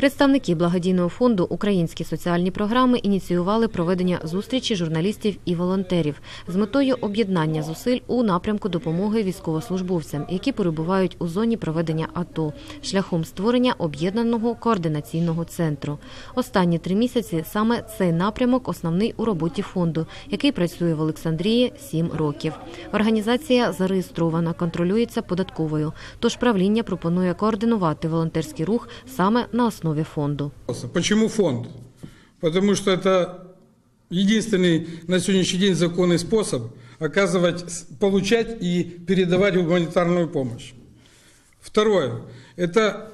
Представники благодійного фонду Українські соціальні програми ініціювали проведення зустрічі журналістів і волонтерів з метою об'єднання зусиль у напрямку допомоги військовослужбовцям, які перебувають у зоні проведення АТО, шляхом створення об'єднаного координаційного центру. Останні три місяці саме цей напрямок основний у роботі фонду, який працює в Олександрії сім років. Організація зареєстрована, контролюється податковою. Тож правління пропонує координувати волонтерський рух саме на основі фонду. Почему фонд? Потому что это единственный на сегодняшний день законный способ оказывать, получать и передавать гуманитарную помощь. Второе. Это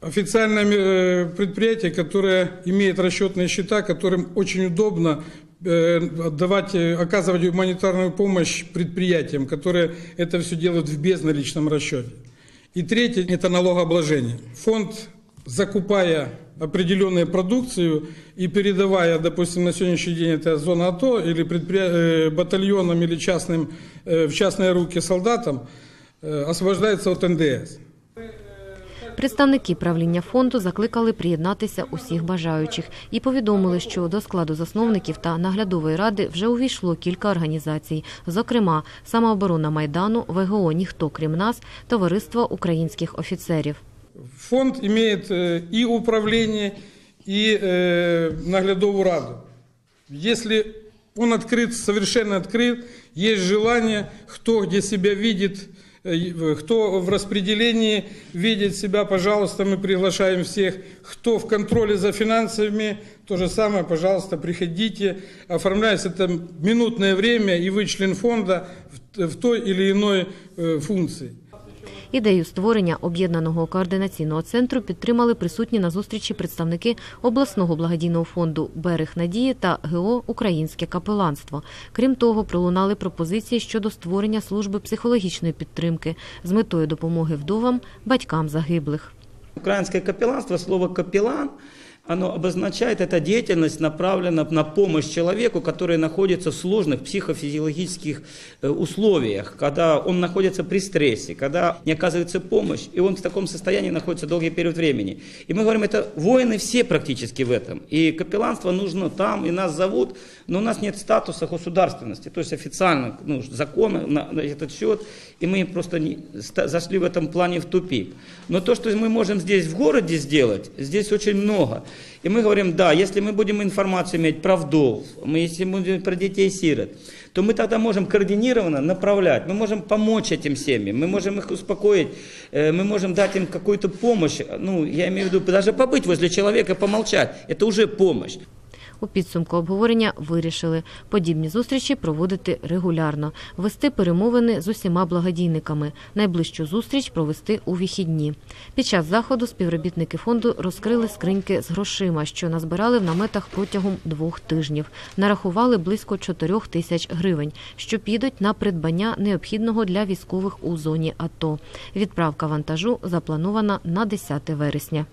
официальное э, предприятие, которое имеет расчетные счета, которым очень удобно э, отдавать, э, оказывать гуманитарную помощь предприятиям, которые это все делают в безналичном расчете. И третье – это налогообложение. Фонд, закупая определенную продукцию и передавая, допустим, на сегодняшний день это зона АТО или предприя- э, батальонам или частным, э, в частные руки солдатам, э, освобождается от НДС. Представники правління фонду закликали приєднатися усіх бажаючих і повідомили, що до складу засновників та наглядової ради вже увійшло кілька організацій, зокрема самооборона майдану, ВГО Ніхто крім нас, товариство українських офіцерів. Фонд имеет э, и управление, и э, наглядовую раду. Если он открыт, совершенно открыт, есть желание, кто где себя видит, э, кто в распределении видит себя, пожалуйста, мы приглашаем всех. Кто в контроле за финансами, то же самое, пожалуйста, приходите. Оформляется это минутное время, и вы член фонда в, той или иной функции. Ідею створення об'єднаного координаційного центру підтримали присутні на зустрічі представники обласного благодійного фонду Берег надії та ГО Українське капеланство. Крім того, пролунали пропозиції щодо створення служби психологічної підтримки з метою допомоги вдовам, батькам загиблих. Українське капеланство, слово «капеллан», оно обозначает, эта деятельность направлена на помощь человеку, который находится в сложных психофизиологических э, условиях, когда он находится при стрессе, когда не оказывается помощь, и он в таком состоянии находится долгий период времени. И мы говорим, это воины все практически в этом. И капелланство нужно там, и нас зовут, но у нас нет статуса государственности, то есть официально ну, закона на, на этот счет, и мы просто не, зашли в этом плане в тупик. Но то, что мы можем здесь в городе сделать, здесь очень много. И мы говорим, да, если мы будем информацию иметь про вдов, мы, если мы будем про детей-сирот, то мы тогда можем координированно направлять, мы можем помочь этим семьям, мы можем их успокоить, э, мы можем дать им какую-то помощь, ну, я имею в виду, даже побыть возле человека, помолчать, это уже помощь. У підсумку обговорення вирішили подібні зустрічі проводити регулярно, вести перемовини з усіма благодійниками. Найближчу зустріч провести у вихідні. Під час заходу співробітники фонду розкрили скриньки з грошима, що назбирали в наметах протягом двох тижнів. Нарахували близько 4 тисяч гривень, що підуть на придбання необхідного для військових у зоні АТО. Відправка вантажу запланована на 10 вересня.